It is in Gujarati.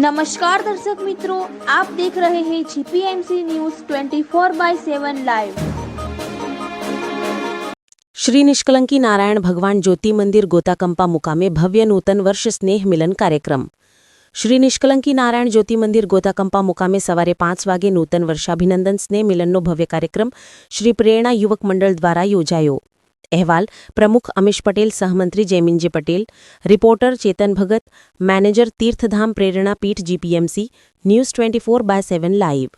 નમસ્કાર દર્શક મિત્રો આપ દેખ રહે હૈ GPMC news 24 by 7 live Shri Nishkalanki Narayan Bhagwan Jyoti Mandir ગોતાકંપા મુકામે ભવ્ય નૂતન વર્ષ સ્નેહ મિલન કાર્યક્રમ શ્રી નિષ્કલંકી નારાયણ જ્યોતિ મંદિર ગોતાકંપા મુકામે સવારે પાંચ વાગે નૂતન વર્ષાભિનંદન સ્નેહ મિલનનો ભવ્ય કાર્યક્રમ શ્રી પ્રેરણા યુવક મંડળ દ્વારા યોજાયો અહેવાલ પ્રમુખ અમીશ પટેલ સહમંત્રી Jayminji Patel reporter Chetan Bhagat manager તીર્થધામ Prerna Peeth GPMC news twenty four by seven live